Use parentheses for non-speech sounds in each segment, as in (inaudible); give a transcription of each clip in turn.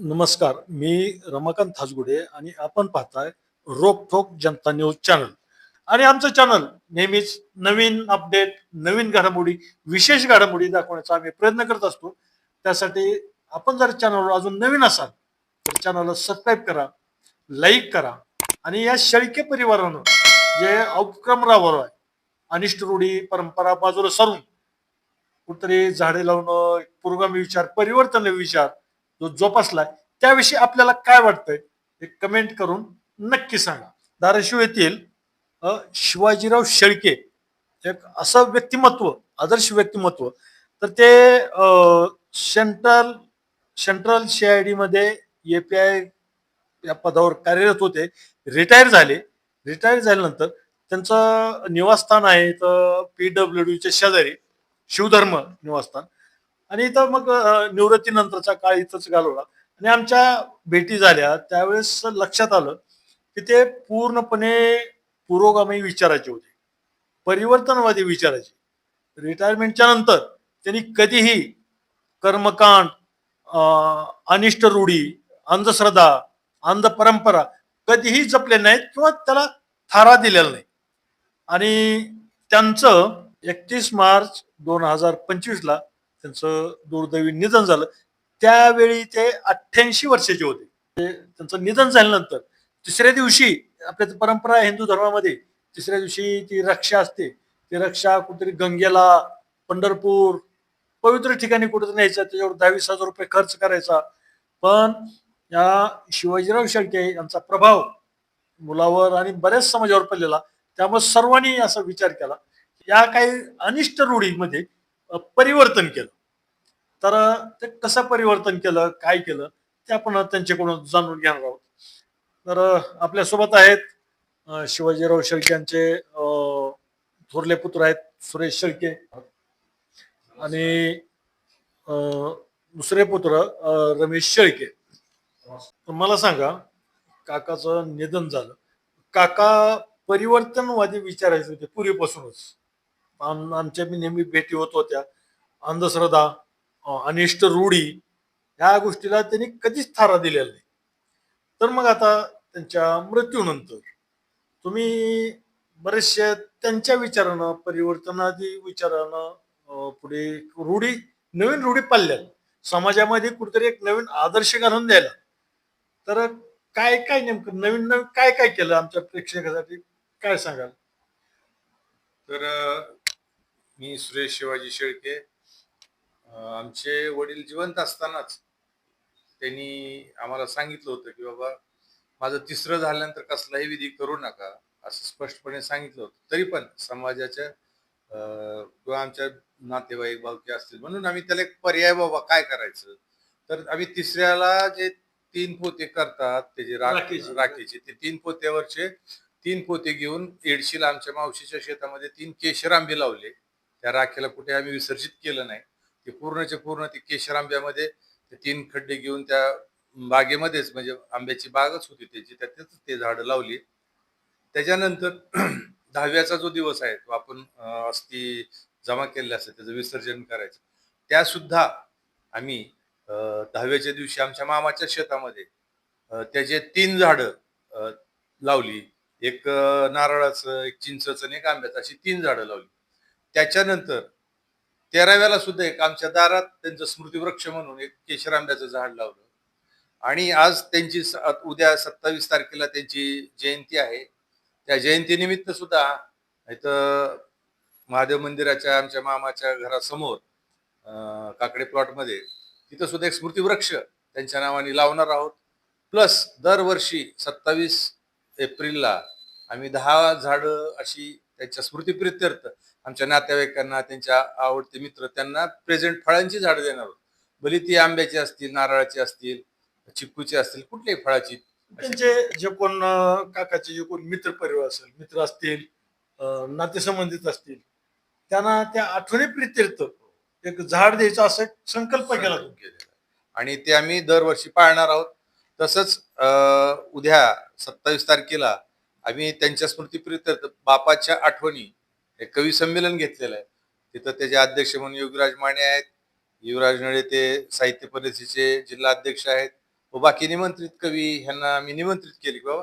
नमस्कार मी रमाकांत थाजगुडे आणि आपण पाहताय रोकठोक जनता न्यूज चॅनल. आणि आमचं चॅनल नेहमीच नवीन अपडेट नवीन घडामोडी विशेष घडामोडी दाखवण्याचा आम्ही प्रयत्न करत असतो. त्यासाठी आपण जर चॅनलवर अजून नवीन असाल तर चॅनलला सबस्क्राईब करा लाईक करा आणि या शेळके परिवारानं जे उपक्रम राबवला आहे अनिष्ट रूढी परंपरा बाजूला सरून कुठतरी झाडे लावणं पुरोगामी विचार परिवर्तन विचार जो जोपासलाय त्याविषयी आपल्याला काय वाटतंय हे कमेंट करून नक्की सांगा. धाराशिव येथील शिवाजीराव शेळके एक असं व्यक्तिमत्व आदर्श व्यक्तिमत्व तर ते सेंट्रल सेंट्रल सेंट्रल सीआयडी मध्ये एपीआय या पदावर कार्यरत होते. रिटायर झाले. रिटायर झाल्यानंतर त्यांचं निवासस्थान आहे तर पीडब्ल्यू डीच्या शेजारी शिवधर्म निवासस्थान. आणि इथं मग निवृत्तीनंतरचा काळ इथंच घालवला. आणि आमच्या भेटी झाल्या त्यावेळेस लक्षात आलं की ते पूर्णपणे पुरोगामी विचाराचे होते. परिवर्तनवादी विचाराचे. रिटायरमेंटच्या नंतर त्यांनी कधीही कर्मकांड अनिष्ट रूढी अंधश्रद्धा अंध परंपरा कधीही जपले नाहीत किंवा त्याला थारा दिलेला नाही. आणि त्यांचं एकतीस मार्च दोन हजार पंचवीसला त्यांचं दुर्दैवी निधन झालं. त्यावेळी ते अठ्ठ्याऐंशी वर्षाचे होते. ते- त्यांचं निधन झाल्यानंतर तिसऱ्या दिवशी आपल्या परंपरा आहे हिंदू धर्मामध्ये तिसऱ्या दिवशी ती रक्षा असते. ती रक्षा कुठेतरी गंगेला पंढरपूर पवित्र ठिकाणी कुठेतरी न्यायचं त्याच्यावर दहावीस हजार रुपये खर्च करायचा. पण या शिवाजीराव शेळके यांचा प्रभाव मुलावर आणि बऱ्याच समाजावर पडलेला त्यामुळे सर्वांनी असा विचार केला. या काही अनिष्ट रूढीमध्ये परिवर्तन केलं. तर ते कसं परिवर्तन केलं काय केलं ते आपण त्यांच्याकडून जाणून घेणार आहोत. तर आपल्यासोबत आहेत शिवाजीराव शेळके यांचे थोरले पुत्र आहेत सुरेश शेळके. आणि दुसरे पुत्र रमेश शेळके. तर मला सांगा काकाचं निधन झालं. काका परिवर्तनवादी विचारायचे होते पूर्वीपासूनच. आम- आमच्या बी नेहमी भेटी होत होत्या. अंधश्रद्धा अनिष्ट रूढी ह्या गोष्टीला त्यांनी कधीच थारा दिलेला नाही. तर मग आता त्यांच्या मृत्यूनंतर तुम्ही बरेचसे त्यांच्या विचारानं परिवर्तनादी विचारानं पुढे रूढी नवीन रूढी पाळल्या समाजामध्ये कुठेतरी एक नवीन आदर्श घालून द्यायला. तर काय काय नेमकं नवीन नवीन काय काय केलं आमच्या प्रेक्षकासाठी? काय सांगाल? तर मी सुरेश शिवाजी शेळके. आमचे वडील जिवंत असतानाच त्यांनी आम्हाला सांगितलं होतं की बाबा माझं तिसरं झाल्यानंतर कसलाही विधी करू नका असं स्पष्टपणे सांगितलं होतं. तरी पण समाजाच्या किंवा आमच्या नातेवाईक भावकी असतील म्हणून आम्ही त्याला एक पर्याय बाबा काय करायचं? तर आम्ही तिसऱ्याला जे तीन पोते करतात त्याचे राख राखेचे. राखेचे ते तीन पोत्यावरचे तीन पोते घेऊन एडशीला आमच्या मावशीच्या शेतामध्ये तीन केशर आंबे लावले. त्या राखेला कुठे आम्ही विसर्जित केलं नाही. ते पूर्णचे पूर्ण ते केशर आंब्यामध्ये ते तीन खड्डे घेऊन त्या बागेमध्येच म्हणजे आंब्याची बागच होती त्याची त्यातच ते झाडं लावली. त्याच्यानंतर (clears throat) दहाव्याचा जो दिवस आहे तो आपण अं, अस्थी जमा केलेला असतं त्याचं विसर्जन करायचं. त्या सुद्धा आम्ही दहाव्याच्या दिवशी आमच्या मामाच्या शेतामध्ये त्याचे तीन झाडं लावली. एक नारळाचं एक चिंचचं आणि एक आंब्याचं अशी तीन झाडं लावली. त्याच्यानंतर तेराव्याला सुद्धा एक आमच्या दारात त्यांचं स्मृतिवृक्ष म्हणून एक केशर आंब्याचं झाड लावलं. आणि आज त्यांची स- उद्या सत्तावीस तारखेला त्यांची जयंती आहे. त्या जयंतीनिमित्त सुद्धा इथं महादेव मंदिराच्या आमच्या मामाच्या घरासमोर काकडे प्लॉटमध्ये तिथं सुद्धा एक स्मृतिवृक्ष त्यांच्या नावाने लावणार आहोत. प्लस दरवर्षी सत्तावीस एप्रिलला आम्ही दहा झाडं अशी त्यांच्या स्मृतीप्रित्यर्थ आमच्या नातेवाईकांना त्यांच्या आवडते मित्र त्यांना प्रेझेंट फळांची झाडं देणार आहोत. भली ती आंब्याची असतील नारळाची असतील चिक्कूची असतील कुठल्याही फळाची. त्यांचे जे कोण काकाचे जे कोण मित्र परिवार असेल मित्र असतील नातेसंबंधित असतील त्यांना त्या आठवणी प्रित्यर्थ एक झाड द्यायचा असा एक संकल्प केला. आणि ते आम्ही दरवर्षी पाळणार आहोत. तसंच उद्या सत्तावीस तारखेला आम्ही त्यांच्या स्मृतीप्रित्यर्थ बापाच्या आठवणी एक कवी संमेलन घेतलेलं आहे. तिथं त्याचे अध्यक्ष म्हणून युवराज माने आहेत. युवराज नळे ते साहित्य परिषदेचे जिल्हा अध्यक्ष आहेत. व बाकी निमंत्रित कवी ह्यांना मी निमंत्रित केली की बाबा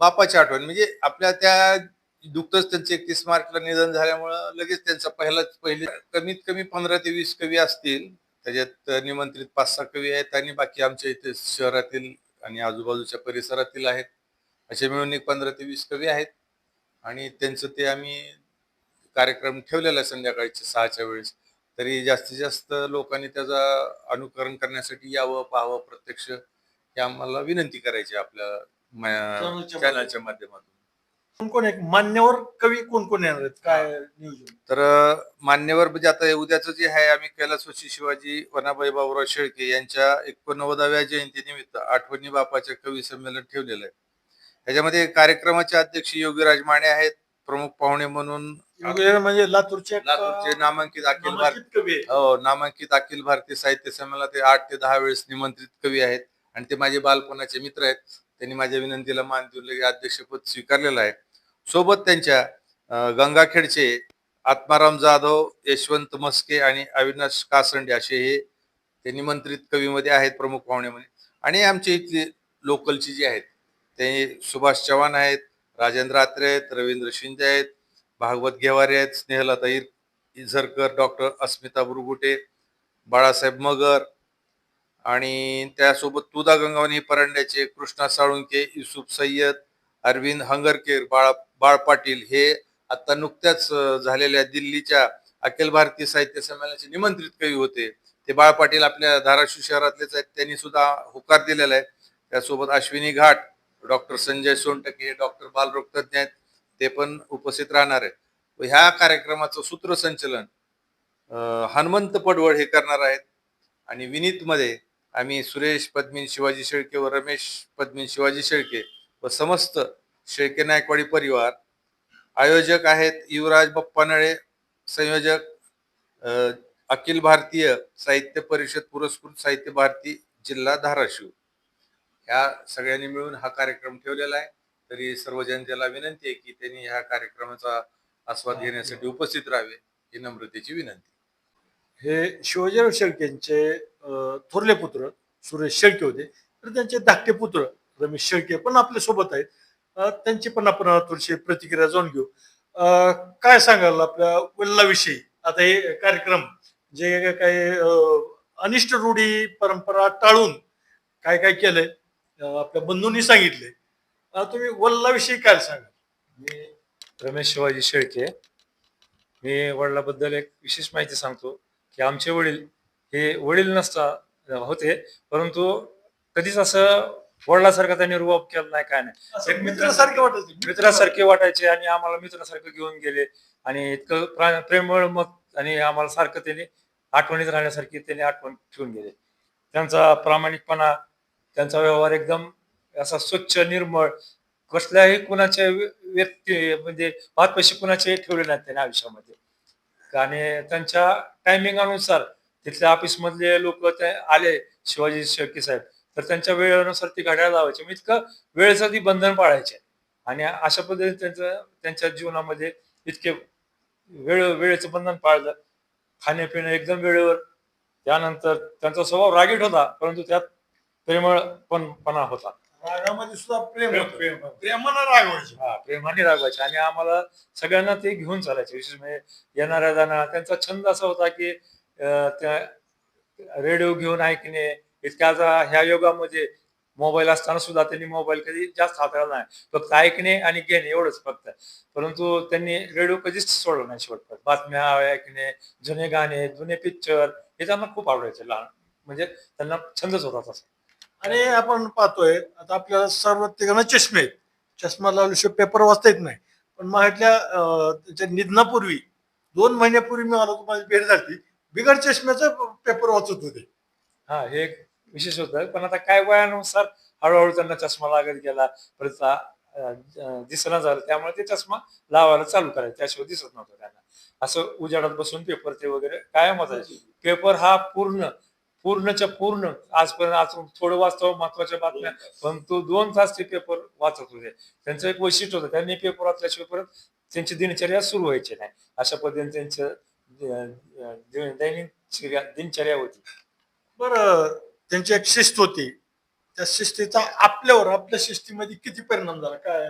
बापाची आठवण. म्हणजे आपल्या त्या दुखतच त्यांचे एकतीस मार्चला निधन झाल्यामुळं लगेच त्यांचा पहिलाच पहिले कमीत कमी पंधरा ते वीस कवी असतील. त्याच्यात निमंत्रित पाच सहा कवी आहेत आणि बाकी आमच्या इथे शहरातील आणि आजूबाजूच्या परिसरातील आहेत. असे मिळून एक पंधरा ते वीस कवी आहेत. आणि त्यांचं ते आम्ही कार्यक्रम ठेवलेला आहे संध्याकाळच्या सहाच्या वेळेस. तरी जास्तीत जास्त लोकांनी त्याचा अनुकरण करण्यासाठी यावं पाहावं प्रत्यक्ष हे आम्हाला विनंती करायची आपल्या चॅनलच्या माध्यमातून. कोण कोण आहे? मान्यवर कवी कोण कोण येणार आहेत? काय नियोजन? तर मान्यवर म्हणजे आता उद्याचं जे आहे आम्ही कैलासवासी शिवाजी वनाबाई बाबुराव शेळके यांच्या एकोणनव्वदाव्या जयंतीनिमित्त आठवणी बापाचे कवी संमेलन ठेवलेलं आहे. त्याच्यामध्ये कार्यक्रमाचे अध्यक्ष योगीराज माने आहेत. प्रमुख पाहुणे म्हणून योगेश म्हणजे लातूरचे लातूरचे नामांकित अखिल भारत नामांकित कवी आहे. हो नामांकित अखिल भारतीय साहित्य संमेलनात ते आठ ते दहा वेळेस निमंत्रित कवी आहेत. आणि ते माझे बालपणाचे मित्र आहेत. त्यांनी माझ्या विनंतीला मान देऊन अध्यक्षपद स्वीकारलेलं आहे. सोबत त्यांच्या गंगाखेडचे आत्माराम जाधव यशवंत मस्के आणि अविनाश कासंडे असे हे ते निमंत्रित कवीमध्ये आहेत प्रमुख पाहुणेमध्ये आणि आमचे इथले लोकलचे जे आहेत ते सुभाष चव्हाण आहेत राजेंद्र आत्रे आहेत रवींद्र शिंदे आहेत भागवत घेवारे आहेत स्नेहलता इर इझरकर डॉक्टर अस्मिता बुरगुटे बाळासाहेब मगर आणि त्यासोबत तुदा गंगावणी परांड्याचे कृष्णा साळुंके युसुफ सय्यद अरविंद हंगरकेर बाळा बाळ पाटील हे आता नुकत्याच झालेल्या दिल्लीच्या अखिल भारतीय साहित्य संमेलनाचे निमंत्रित कवी होते. ते बाळ पाटील आपल्या धाराशिव शहरातलेच आहेत त्यांनी सुद्धा होकार दिलेला आहे. त्यासोबत अश्विनी घाट डॉक्टर संजय सोनटके डॉक्टर बालरोग आहेत. ते पण उपस्थित राहणार आहेत. व ह्या कार्यक्रमाचं सूत्रसंचलन हनुमंत पडवळ हे करणार आहेत. आणि विनीतमध्ये आम्ही सुरेश पद्मीन शिवाजी शेळके व रमेश पद्मीन शिवाजी शेळके व समस्त शेळके नायकवाडी परिवार आयोजक आहेत युवराज बप्पा नळे संयोजक अखिल भारतीय साहित्य परिषद पुरस्कृत साहित्य भारती जिल्हा धाराशिव. या सगळ्यांनी मिळून हा कार्यक्रम ठेवलेला आहे. तरी सर्व जनतेला विनंती आहे की त्यांनी ह्या कार्यक्रमाचा आस्वाद घेण्यासाठी उपस्थित राहावे ही नम्रतेची विनंती. हे शिवाजीराव शेळकेंचे थोरले पुत्र सुरेश शेळके होते. तर त्यांचे धाकटे पुत्र रमेश शेळके पण आपल्यासोबत आहेत. त्यांची पण आपण थोडीशी प्रतिक्रिया जाणून घेऊ. अं, काय सांगाल आपल्या वडिलाविषयी? आता हे कार्यक्रम जे काही अनिष्ट रूढी परंपरा टाळून काय काय केलंय? आपल्या बंधूंनी सांगितले. तुम्ही वडिलाविषयी काय सांगाल? मी रमेश शिवाजी शेळके. मी वडिलाबद्दल एक विशेष माहिती सांगतो की आमचे वडील हे वडील नसता होते परंतु कधीच असं वडिलासारखा त्यांनी रुबाब केला नाही काय नाही. एक मित्र- मित्रासारखे वाटत मित्रासारखे वाटायचे आणि आम्हाला मित्रासारखं घेऊन गेले आणि इतकं प्रा- प्रेमळ मत आणि आम्हाला सारखं त्यांनी आठवणीत राहण्यासारखी त्यांनी आठवण ठेवून गेले. त्यांचा प्रामाणिकपणा त्यांचा व्यवहार एकदम असा स्वच्छ निर्मळ कसल्याही कुणाच्या व्य- व्यक्ती म्हणजे पाचपैसे कुणाचे ठेवले नाहीत त्यांनी आयुष्यामध्ये. आणि त्यांच्या टायमिंगानुसार तिथल्या ऑफिसमधले लोक ते आले शिवाजी शेळके साहेब. तर त्यांच्या वेळेनुसार ती घड्याळ लावायचे. म्हणजे मग इतकं वेळेचं ती बंधन पाळायचे. आणि अशा पद्धतीने त्यांचं त्यांच्या जीवनामध्ये इतके वेळ वेळेचं बंधन पाळलं. खाणेपिणं एकदम वेळेवर. त्यानंतर त्यांचा स्वभाव रागीट होता. परंतु त्यात प्रेमळ पण पणा होता. रागामध्ये सुद्धा प्रेम प्रेम- होतं. प्रेम- प्रेमानं रागवायचे. हा प्रेमाने रागवायचे. आणि आम्हाला सगळ्यांना ते घेऊन चालायचे. विशेष म्हणजे येणाऱ्या जाणाऱ्या त्यांचा छंद असा होता की अं, त्या रेडिओ घेऊन ऐकणे इतक्या ह्या युगामध्ये मोबाईल असताना सुद्धा त्यांनी मोबाईल कधी जास्त हाताळला नाही. फक्त ऐकणे आणि घेणे एवढंच फक्त. परंतु त्यांनी रेडिओ कधीच सोडला नाही शेवटपर्यंत. बातम्या ऐकणे जुने गाणे जुने पिक्चर हे त्यांना खूप आवडायचे. लहान म्हणजे त्यांना छंदच होता तसा. आणि आपण पाहतोय आता आपल्याला सर्व तिघांना चष्मे आहेत. चष्मा लावल्याशिवाय पेपर वाचता येत नाही. पण माझ्या त्याच्या निधनापूर्वी दोन महिन्यापूर्वी मी मला तुम्हाला भेट झाली बिगर चष्म्याचा पेपर वाचत होते. हा हे एक विशेष होतं. पण आता काय वयानुसार हळूहळू त्यांना चष्मा लागत गेला परत दिसणं झालं त्यामुळे ते चष्मा लावायला चालू करायचे. त्याशिवाय दिसत नव्हतं त्यांना. असं उजाडात बसून पेपर ते वगैरे कायम होतायचे पेपर हा पूर्ण पूर्णच्या पूर्ण. आजपर्यंत आज थोडं वाचतो महत्त्वाच्या बातम्या. पण तो दोन तास ते पेपर वाचत होते. त्यांचं एक वैशिष्ट्य होतं त्यांनी पेपर वाचल्याशिवाय परत त्यांची दिनचर्या सुरू व्हायची नाही. अशा पद्धतीने त्यांचं दैनिक दिनचर्या होती. बरं त्यांची एक शिस्त होती. त्या शिस्तीचा आपल्यावर आपल्या शिस्तीमध्ये किती परिणाम झाला? काय?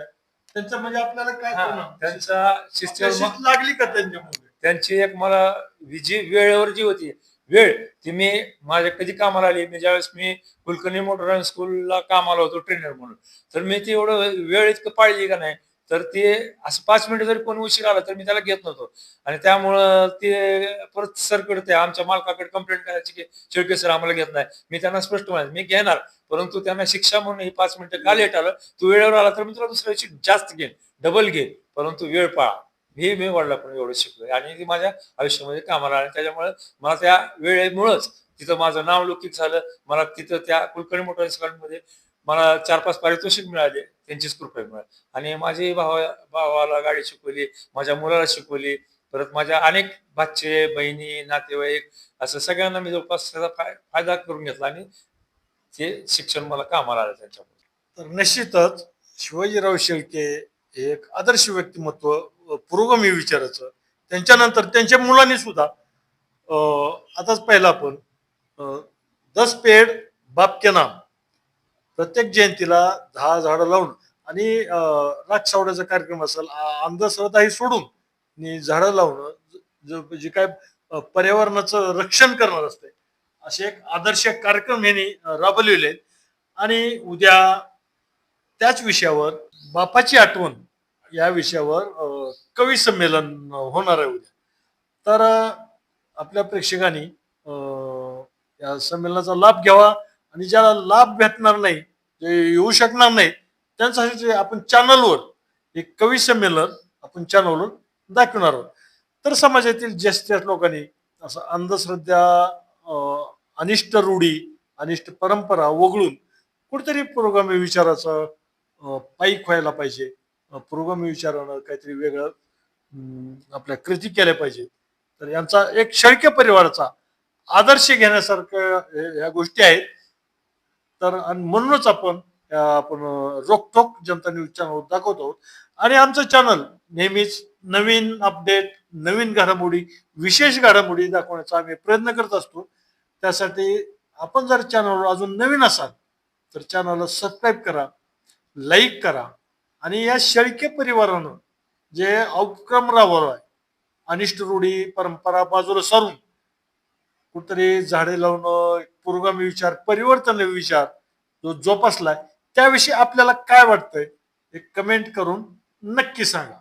त्यांचा म्हणजे आपल्याला काय हा, त्यांचा शिस्तीवर शिस्त लागली का त्यांच्यामुळे? त्यांची एक मला जी वेळेवर जी होती वेळ ती मी माझ्या कधी कामाला आली? मी ज्यावेळेस मी कुलकर्णी मोटर स्कूलला कामाला होतो ट्रेनर म्हणून. तर मी ती एवढं वेळ इतकं पाळली का नाही? तर ते असं पाच मिनिटं जरी कोण उशीर आला तर मी त्याला घेत नव्हतो. आणि त्यामुळं ते परत सरकडे ते आमच्या मालकाकडे कंप्लेंट करायची की शेळके सर आम्हाला घेत नाही. मी त्यांना स्पष्ट म्हणाल मी घेणार परंतु त्यांना शिक्षा म्हणून ही पाच मिनिटं का लेट आलं? तू वेळेवर आला तर मी तुला दुसऱ्या दिवशी जास्त घेईन डबल घेईन परंतु वेळ पाळा. हे मी वडिलांकडून एवढं शिकलोय. आणि ती माझ्या आयुष्यामध्ये कामाला आली. त्याच्यामुळे मला त्या वेळेमुळंच तिथं माझं नाव लौकिक झालं. मला तिथं त्या कुलकर्णी मोटरमध्ये मला चार पाच पारितोषिक मिळाले. त्यांचीच कृपा मिळाली. आणि माझी भावा भावाला गाडी शिकवली. माझ्या मुलाला शिकवली. परत माझ्या अनेक भाचे बहिणी नातेवाईक असं सगळ्यांना मी जवळपास त्याचा फायदा करून घेतला आणि ते शिक्षण मला कामाला आलं त्यांच्यामुळे. तर निश्चितच शिवाजीराव शेळके हे एक आदर्श व्यक्तिमत्व अ, पुरोगामी विचाराचं त्यांच्यानंतर त्यांच्या मुलांनी सुद्धा आताच पाहिलं आपण दस पेड बाप के नाम. प्रत्येक जयंतीला दहा झाडं लावून आणि अं, राख सावड्याचा कार्यक्रम असेल आ- अंधश्रद्धा ही सोडून झाडं लावणं ज- जे काय पर्यावरणाचं रक्षण करणार असते असे एक आदर्श कार्यक्रम यांनी राबवलेले आहेत. आणि उद्या त्याच विषयावर बापाची आठवण या विषयावर कवी संमेलन होणार आहे उद्या. तर आपल्या प्रेक्षकांनी या संमेलनाचा लाभ घ्यावा आणि ज्याला लाभ भेटणार नाही जे येऊ शकणार नाही त्यांच्यासाठी आपण चॅनलवर एक कवी संमेलन आपण चॅनलवर दाखवणार आहोत. तर समाजातील ज्येष्ठ जास्त लोकांनी असं अंधश्रद्धा अनिष्ट रूढी अनिष्ट परंपरा वगळून कुठेतरी पुरोगामी विचाराचं पाईक व्हायला पाहिजे. अं, पुरोगामी काहीतरी वेगळं आपल्या कृती केल्या पाहिजे तर यांचा एक शेळके परिवाराचा आदर्श घेण्यासारखं हे- ह्या गोष्टी आहेत. तर आणि म्हणूनच आपण आपण रोखोक जनता न्यूज चॅनल दाखवतो आहोत. आणि आमचं चॅनल नेहमीच नवीन अपडेट नवीन घडामोडी विशेष घडामोडी दाखवण्याचा आम्ही प्रयत्न करत असतो. त्यासाठी आपण जर चॅनलवर अजून नवीन असाल तर चॅनलला सबस्क्राईब करा लाईक करा आणि या शेळके परिवारानं जे उपक्रम राबवला अनिष्ट रूढी परंपरा बाजूला सारून कुठतरी झाडे लावणं पुरोगामी विचार परिवर्तन विचार जो जोपासलाय त्याविषयी आपल्याला काय वाटतंय हे कमेंट करून नक्की सांगा.